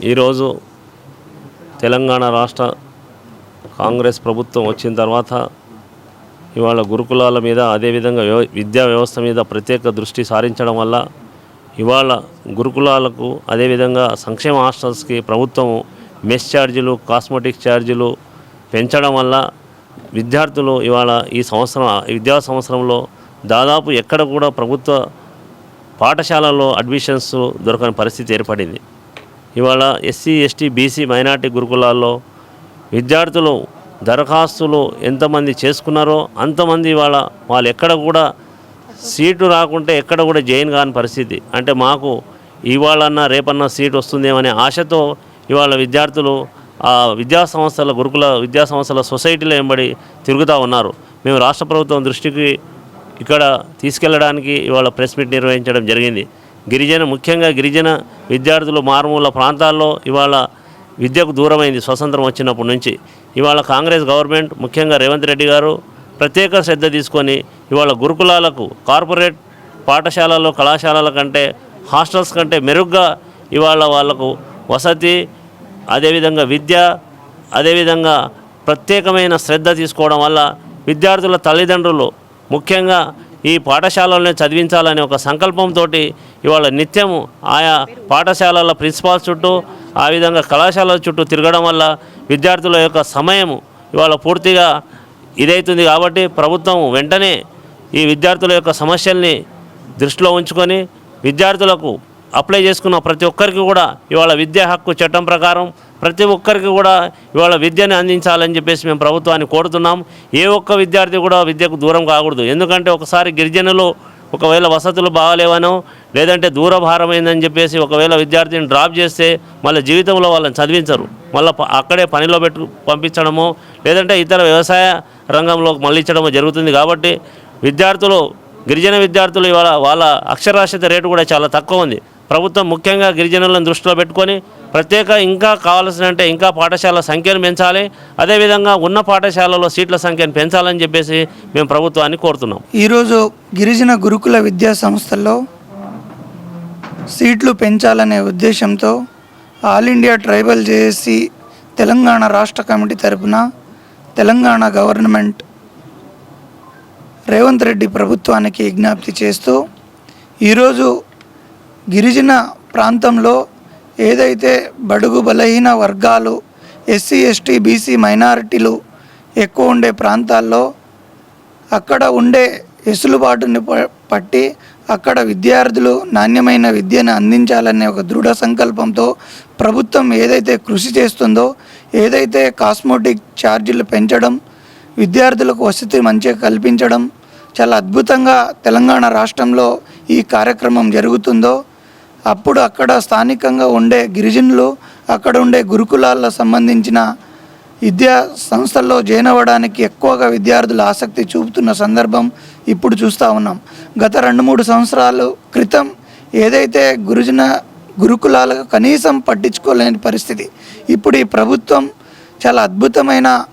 ఈరోజు తెలంగాణ రాష్ట్ర కాంగ్రెస్ ప్రభుత్వం వచ్చిన తర్వాత ఇవాళ గురుకులాల మీద అదేవిధంగా వ్యవ విద్యా వ్యవస్థ మీద ప్రత్యేక దృష్టి సారించడం వల్ల ఇవాళ గురుకులాలకు అదేవిధంగా సంక్షేమ హాస్టల్స్కి ప్రభుత్వం మెస్ ఛార్జీలు కాస్మెటిక్ ఛార్జీలు పెంచడం వల్ల విద్యార్థులు ఇవాళ ఈ సంవత్సరం విద్యా సంవత్సరంలో దాదాపు ఎక్కడ కూడా ప్రభుత్వ పాఠశాలల్లో అడ్మిషన్స్ దొరకని పరిస్థితి ఏర్పడింది. ఇవాళ ఎస్సీ ఎస్టీ బీసీ మైనార్టీ గురుకులాల్లో విద్యార్థులు దరఖాస్తులు ఎంతమంది చేసుకున్నారో అంతమంది ఇవాళ వాళ్ళు ఎక్కడ కూడా సీటు రాకుంటే ఎక్కడ కూడా జైన్ కాని పరిస్థితి. అంటే మాకు ఇవాళన్నా రేపన్నా సీట్ వస్తుందేమనే ఆశతో ఇవాళ విద్యార్థులు ఆ విద్యా సంస్థల గురుకుల విద్యా సంస్థల సొసైటీలో వెంబడి తిరుగుతూ ఉన్నారు. మేము రాష్ట్ర ప్రభుత్వం దృష్టికి ఇక్కడ తీసుకెళ్ళడానికి ఇవాళ ప్రెస్ మీట్ నిర్వహించడం జరిగింది. గిరిజన ముఖ్యంగా గిరిజన విద్యార్థులు మారుమూల ప్రాంతాల్లో ఇవాళ విద్యకు దూరమైంది స్వతంత్రం వచ్చినప్పటి నుంచి. ఇవాళ కాంగ్రెస్ గవర్నమెంట్ ముఖ్యంగా రేవంత్ రెడ్డి గారు ప్రత్యేక శ్రద్ధ తీసుకొని ఇవాళ గురుకులాలకు కార్పొరేట్ పాఠశాలల్లో కళాశాలల కంటే హాస్టల్స్ కంటే మెరుగ్గా ఇవాళ వాళ్ళకు వసతి అదేవిధంగా విద్య అదేవిధంగా ప్రత్యేకమైన శ్రద్ధ తీసుకోవడం వల్ల విద్యార్థుల తల్లిదండ్రులు ముఖ్యంగా ఈ పాఠశాలలోనే చదివించాలనే ఒక సంకల్పంతో ఇవాళ నిత్యము ఆయా పాఠశాలల ప్రిన్సిపాల్ చుట్టూ ఆ విధంగా కళాశాలల చుట్టూ తిరగడం వల్ల విద్యార్థుల యొక్క సమయము ఇవాళ పూర్తిగా ఇదైతుంది కాబట్టి ప్రభుత్వం వెంటనే ఈ విద్యార్థుల యొక్క సమస్యల్ని దృష్టిలో ఉంచుకొని విద్యార్థులకు అప్లై చేసుకున్న ప్రతి ఒక్కరికి కూడా ఇవాళ విద్యా హక్కు చట్టం ప్రకారం ప్రతి ఒక్కరికి కూడా ఇవాళ విద్యను అందించాలని చెప్పేసి మేము ప్రభుత్వాన్ని కోరుతున్నాం. ఏ ఒక్క విద్యార్థి కూడా విద్యకు దూరం కాకూడదు. ఎందుకంటే ఒకసారి గిరిజనులు ఒకవేళ వసతులు బాగాలేవనో లేదంటే దూర భారమైందని చెప్పేసి ఒకవేళ విద్యార్థిని డ్రాప్ చేస్తే మళ్ళీ జీవితంలో వాళ్ళని చదివించరు. మళ్ళీ అక్కడే పనిలో పెట్టు పంపించడము లేదంటే ఇతర వ్యవసాయ రంగంలో మళ్ళించడము జరుగుతుంది కాబట్టి విద్యార్థులు గిరిజన విద్యార్థులు ఇవాళ వాళ్ళ అక్షరాస్యత రేటు కూడా చాలా తక్కువ ఉంది. ప్రభుత్వం ముఖ్యంగా గిరిజనులను దృష్టిలో పెట్టుకొని ప్రత్యేక ఇంకా కావాల్సినంటే ఇంకా పాఠశాల సంఖ్యను పెంచాలి. అదేవిధంగా ఉన్న పాఠశాలలో సీట్ల సంఖ్యను పెంచాలని చెప్పేసి మేము ప్రభుత్వాన్ని కోరుతున్నాం. ఈరోజు గిరిజన గురుకుల విద్యా సంస్థల్లో సీట్లు పెంచాలనే ఉద్దేశంతో All India tribal JAC Telangana రాష్ట్ర కమిటీ తరపున తెలంగాణ గవర్నమెంట్ రేవంత్ రెడ్డి ప్రభుత్వానికి విజ్ఞప్తి చేస్తూ ఈరోజు గిరిజన ప్రాంతంలో ఏదైతే బడుగు బలహీన వర్గాలు ఎస్సీ ఎస్టీ బీసీ మైనారిటీలు ఎక్కువ ఉండే ప్రాంతాల్లో అక్కడ ఉండే వెసులుబాటుని ప- పట్టి అక్కడ విద్యార్థులు నాణ్యమైన విద్యను అందించాలనే ఒక దృఢ సంకల్పంతో ప్రభుత్వం ఏదైతే కృషి చేస్తుందో ఏదైతే కాస్మోటిక్ ఛార్జీలు పెంచడం విద్యార్థులకు వసతి మంచిగా కల్పించడం చాలా అద్భుతంగా తెలంగాణ రాష్ట్రంలో ఈ కార్యక్రమం జరుగుతుందో అప్పుడు అక్కడ స్థానికంగా ఉండే గిరిజనులు అక్కడ ఉండే గురుకులాల్లో సంబంధించిన విద్యా సంస్థల్లో జాయిన్ అవ్వడానికి ఎక్కువగా విద్యార్థులు ఆసక్తి చూపుతున్న సందర్భం ఇప్పుడు చూస్తూ ఉన్నాం. గత రెండు మూడు సంవత్సరాలు క్రితం ఏదైతే గురుజన గురుకులాలకు కనీసం పట్టించుకోలేని పరిస్థితి ఇప్పుడు ఈ ప్రభుత్వం చాలా అద్భుతమైన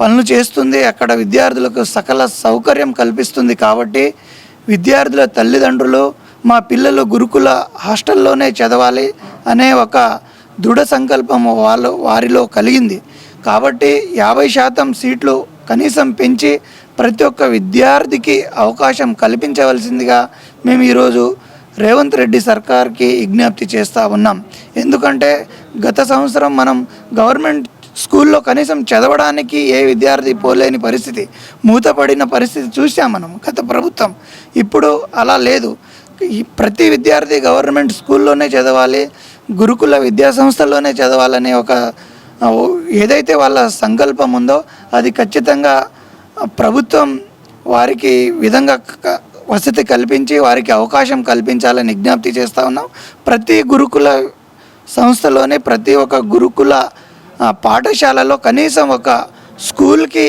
పనులు చేస్తుంది. అక్కడ విద్యార్థులకు సకల సౌకర్యం కల్పిస్తుంది కాబట్టి విద్యార్థుల తల్లిదండ్రులు మా పిల్లలు గురుకుల హాస్టల్లోనే చదవాలి అనే ఒక దృఢ సంకల్పం వాళ్ళు వారిలో కలిగింది. కాబట్టి యాభై శాతం సీట్లు కనీసం పెంచి ప్రతి ఒక్క విద్యార్థికి అవకాశం కల్పించవలసిందిగా మేము ఈరోజు రేవంత్ రెడ్డి సర్కార్కి విజ్ఞప్తి చేస్తూ ఉన్నాం. ఎందుకంటే గత సంవత్సరం మనం గవర్నమెంట్ స్కూల్లో కనీసం చదవడానికి ఏ విద్యార్థి పోలేని పరిస్థితి మూతపడిన పరిస్థితి చూసాం మనం గత ప్రభుత్వం. ఇప్పుడు అలా లేదు. ఈ ప్రతి విద్యార్థి గవర్నమెంట్ స్కూల్లోనే చదవాలి గురుకుల విద్యా సంస్థల్లోనే చదవాలనే ఒక ఏదైతే వాళ్ళ సంకల్పం ఉందో అది ఖచ్చితంగా ప్రభుత్వం వారికి విధంగా వసతి కల్పించి వారికి అవకాశం కల్పించాలని విజ్ఞప్తి చేస్తూ ఉన్నాం. ప్రతి గురుకుల సంస్థలోనే ప్రతి ఒక్క గురుకుల పాఠశాలలో కనీసం ఒక స్కూల్కి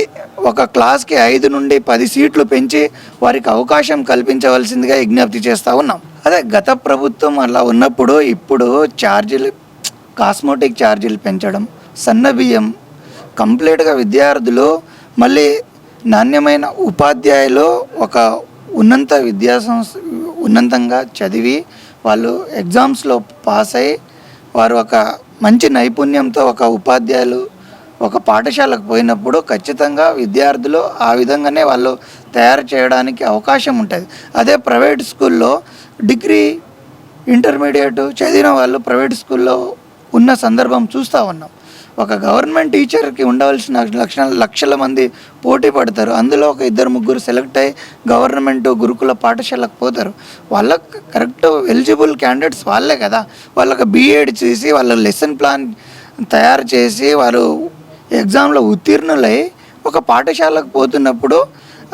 ఒక క్లాస్కి ఐదు నుండి పది సీట్లు పెంచి వారికి అవకాశం కల్పించవలసిందిగా విజ్ఞప్తి చేస్తూ ఉన్నాం. అదే గత ప్రభుత్వం అలా ఉన్నప్పుడు ఇప్పుడు ఛార్జీలు కాస్మోటిక్ ఛార్జీలు పెంచడం సన్న బియ్యం కంప్లీట్గా విద్యార్థులు మళ్ళీ నాణ్యమైన ఉపాధ్యాయులు ఒక ఉన్నత విద్యా సంస్థ ఉన్నతంగా చదివి వాళ్ళు ఎగ్జామ్స్లో పాస్ అయ్యి వారు ఒక మంచి నైపుణ్యంతో ఒక ఉపాధ్యాయులు ఒక పాఠశాలకు పోయినప్పుడు ఖచ్చితంగా విద్యార్థులు ఆ విధంగానే వాళ్ళు తయారు చేయడానికి అవకాశం ఉంటుంది. అదే ప్రైవేట్ స్కూల్లో డిగ్రీ ఇంటర్మీడియట్ చదివిన వాళ్ళు ప్రైవేట్ స్కూల్లో ఉన్న సందర్భం చూస్తూ ఉన్నాం. ఒక గవర్నమెంట్ టీచర్కి ఉండవలసిన లక్షల లక్షల మంది పోటీ పడతారు. అందులో ఒక ఇద్దరు ముగ్గురు సెలెక్ట్ అయ్యి గవర్నమెంట్ గురుకుల పాఠశాలకు పోతారు. వాళ్ళకు కరెక్ట్ ఎలిజిబుల్ క్యాండిడేట్స్ వాళ్ళే కదా. వాళ్ళకి బీఎడ్ చేసి వాళ్ళ లెసన్ ప్లాన్ తయారు చేసి వారు ఎగ్జామ్లో ఉత్తీర్ణులై ఒక పాఠశాలకు పోతున్నప్పుడు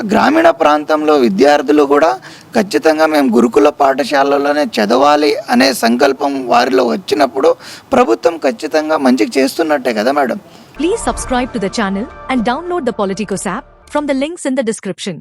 గ్రామీణ ప్రాంతంలో విద్యార్థులు కూడా ఖచ్చితంగా మేము గురుకుల పాఠశాలలోనే చదవాలి అనే సంకల్పం వారిలో వచ్చినప్పుడు ప్రభుత్వం ఖచ్చితంగా మంచిగా చేస్తున్నట్టే కదా madam. Please subscribe to the channel and download the politicos app from the links in the description